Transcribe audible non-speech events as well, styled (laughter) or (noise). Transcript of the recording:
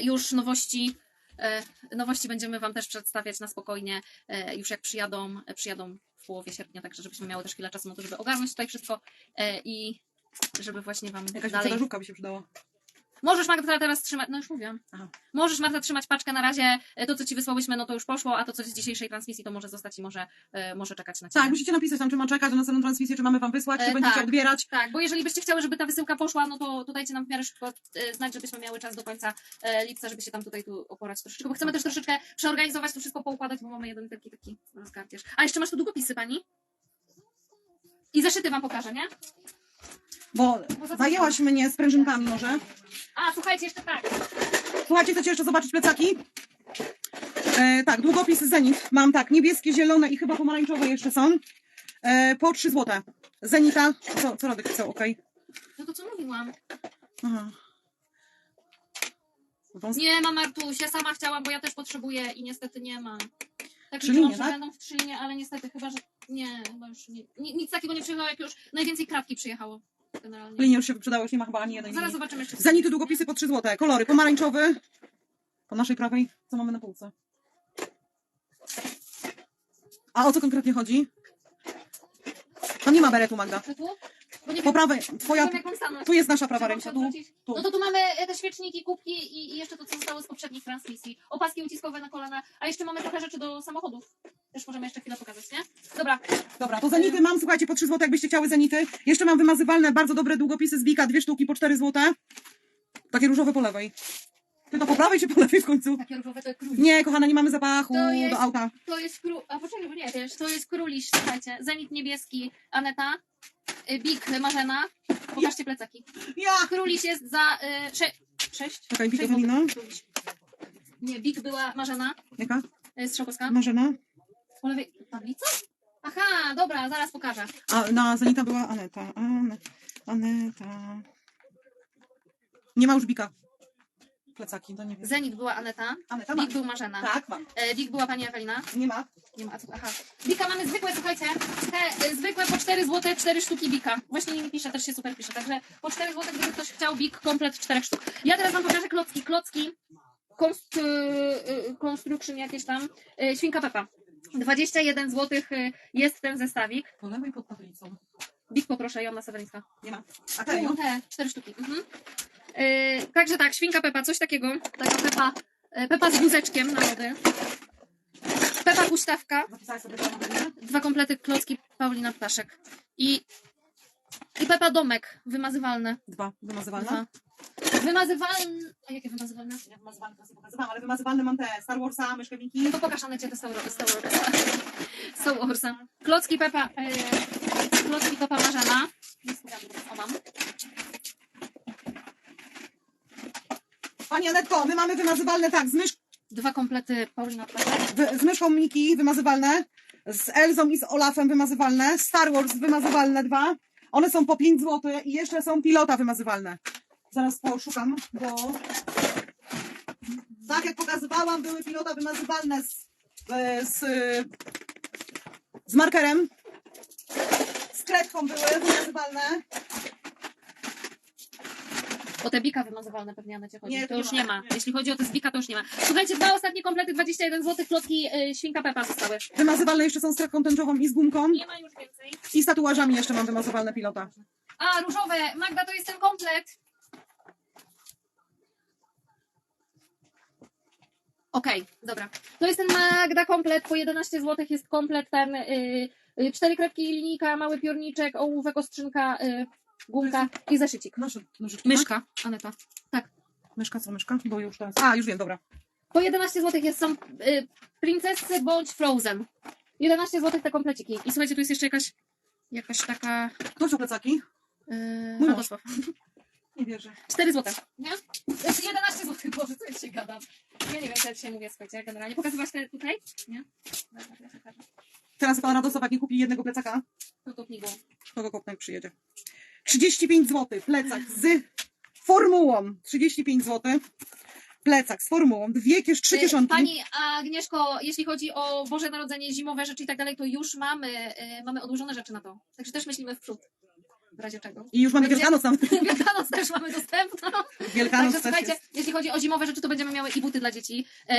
już nowości, e, nowości będziemy Wam też przedstawiać na spokojnie, e, już jak przyjadą, e, przyjadą w połowie sierpnia, także żebyśmy miały też chwilę czasu na to, żeby ogarnąć tutaj wszystko i żeby właśnie Wam Jakaś dalej... by się przydała. Możesz Magda teraz trzymać, no już mówiłam. Aha. Możesz Marta trzymać paczkę na razie, e, to co Ci wysłałyśmy, no to już poszło, a to co z dzisiejszej transmisji to może zostać i może, e, może czekać na Ciebie. Tak, musicie napisać tam, czy mam czekać na następną transmisję, czy mamy wam wysłać, czy E, będziecie tak. odbierać. Tak, bo jeżeli byście chciały, żeby ta wysyłka poszła, no to, to dajcie nam w miarę szybko e, znać, żebyśmy miały czas do końca e, lipca, żeby się tam tutaj tu oporać troszeczkę, bo chcemy też troszeczkę przeorganizować to wszystko, poukładać, bo mamy jeden wielki taki rozgardiaż. A jeszcze masz tu długopisy, pani? I zeszyty wam pokażę, nie? Bo Bo za- zajęłaś mnie sprężynkami może. A, słuchajcie, jeszcze tak. Słuchajcie, chcecie jeszcze zobaczyć plecaki? E, tak, długopis Zenit. Mam tak, niebieskie, zielone i chyba pomarańczowe jeszcze są. E, po 3 złote. Zenita. Co, co Radek chce? Okej. No to co mówiłam? Aha. Wąs- Nie mam Martuś, ja sama chciałam, bo ja też potrzebuję i niestety nie mam. Tak Trzy liczyłam, linie, że tak? będą w trzy linie, ale niestety chyba, że nie, chyba już nie, ni- nic takiego nie przyjechało, jak już najwięcej kratki przyjechało generalnie. Linie już się wyprzedało, już nie ma chyba ani jednej. Zaraz linii. zobaczymy jeszcze. Zenity, długopisy po 3 złote. Kolory pomarańczowy. Po naszej prawej, co mamy na półce? A o co konkretnie chodzi? Tam nie ma beretu, Magda. Tu? Bo nie Po wiem, prawej, twoja, nie wiem, jak mam stanąć. tu jest nasza prawa ręka, się tu, odwrócić. tu. No to tu mamy e, te świeczniki, kubki i, i jeszcze to, co zostało z poprzednich transmisji. Opaski uciskowe na kolana, a jeszcze mamy trochę rzeczy do samochodów. Też możemy jeszcze chwilę pokazać, nie? Dobra, Dobra, to zenity mam, słuchajcie, po 3 zł, jakbyście chciały zenity. Jeszcze mam wymazywalne, bardzo dobre długopisy z Bika, dwie sztuki po 4 zł. Takie różowe po lewej. Ty to po prawej czy po lewej w końcu? takie różowe to króliś. Nie, kochana, nie mamy zapachu To jest- do auta. To jest król. A poczekaj, bo nie wiesz, to jest króliś, słuchajcie. Zenit niebieski, Aneta. y, Big Marzena. Pokażcie plecaki. Ja! Króliś jest za y, sze, sześć. Czekaj, Big Sześć Ewelina. złotych króliś. Nie, Big była Marzena. Jaka? y, Strzałkowska. Marzena. Po lewej tablica? Aha, dobra, zaraz pokażę. A na zenita była Aneta. Ane, Aneta. Nie ma już Bika. Plecaki, to nie wiem. Zenit była Aneta. Aneta ma. Big był Marzena. Tak, mam. E, Big była pani Ewelina. Nie ma. Nie ma, a co- aha. Bika mamy zwykłe, słuchajcie, te y, zwykłe po 4 zł, 4 sztuki Bika. Właśnie nimi pisze, też się super pisze. Także po 4 zł, gdyby ktoś chciał Bik, komplet 4 sztuk. Ja teraz wam pokażę klocki, klocki, konst, y, y, construction jakieś tam, y, świnka Pepa. 21 zł jest ten zestawik. Po lewej pod tablicą. Bik poproszę, Jonna Sawelińska. Nie ma. A Tu, ten, te, 4 sztuki. Mhm. Y, także tak, świnka Pepa, coś takiego. Taka Pepa, y, Pepa z wózeczkiem na lody. Pepa huśtawka. Sobie tam, dwa komplety klocki Paulina Ptaszek. I, i Pepa Domek, wymazywalne. Dwa. Wymazywalne. Dwa. Wymazywalne. A jakie wymazywalne? Ja wymazywalne to sobie pokazywałam, ale wymazywalne mam te Star Warsa, myszkę Winki. No to pokaż Anecie te Star Warsa. Star Warsa. Klocki Pepa, e, klocki Pepa Marzena. Nie o mam. Pani Anetko, my mamy wymazywalne tak, z, mysz, Dwa komplety Paulina wy- z myszką Miki wymazywalne, z Elzą i z Olafem wymazywalne, Star Wars wymazywalne dwa. One są po 5 zł i jeszcze są pilota wymazywalne. Zaraz poszukam, bo tak jak pokazywałam, były pilota wymazywalne z, e, z, z markerem. Z kredką były wymazywalne. O te bika wymazywalne pewnie Anecie chodzi. Nie, to już nie nie ma. ma. Jeśli chodzi o te z bika, to już nie ma. Słuchajcie, dwa ostatnie komplety, 21 zł, klocki Świnka Pepa zostały. Wymazywalne jeszcze są z kredką tęczową i z gumką. Nie ma już więcej. I z tatuażami jeszcze mam wymazywalne pilota. A, różowe! Magda, to jest ten komplet! Okej, dobra. To jest ten Magda komplet, po 11 zł jest komplet ten, y, y, cztery kredki linijka, mały piórniczek, ołówek, ostrzynka, y, gumka i zeszycik. Tak? Myszka, Aneta. Myszka, co myszka? Bo już teraz. A, już wiem, dobra. Po 11 zł jest są y, princessy bądź frozen. 11 zł te kompleciki. I słuchajcie, tu jest jeszcze jakaś, jakaś taka... Kto wziął plecaki? Yy, Mój mąż. Nie wierzę. 4 zł. Nie? Znaczy 11 zł, Boże, co ja się gadam. Ja nie wiem, co ja dzisiaj mówię, słuchajcie, generalnie. Pokazywać te tutaj? Nie? Dobra, ja pokażę. Teraz pan Radosław, jak nie kupi jednego plecaka, To tu pnigło. to go kopnę przyjedzie. 35 zł. Plecak z formułą. 35 zł. Plecak z formułą. Dwie kiesz, trzy Y, kieszonki. Pani Agnieszko, jeśli chodzi o Boże Narodzenie, zimowe rzeczy i tak dalej, to już mamy, y, mamy odłożone rzeczy na to. Także też myślimy w przód. W razie czego. I już mamy Będzie- Wielkanoc tam. (laughs) Wielkanoc też mamy dostępną. Wielkanoc Także słuchajcie, jest. jeśli chodzi o zimowe rzeczy, to będziemy miały i buty dla dzieci, e,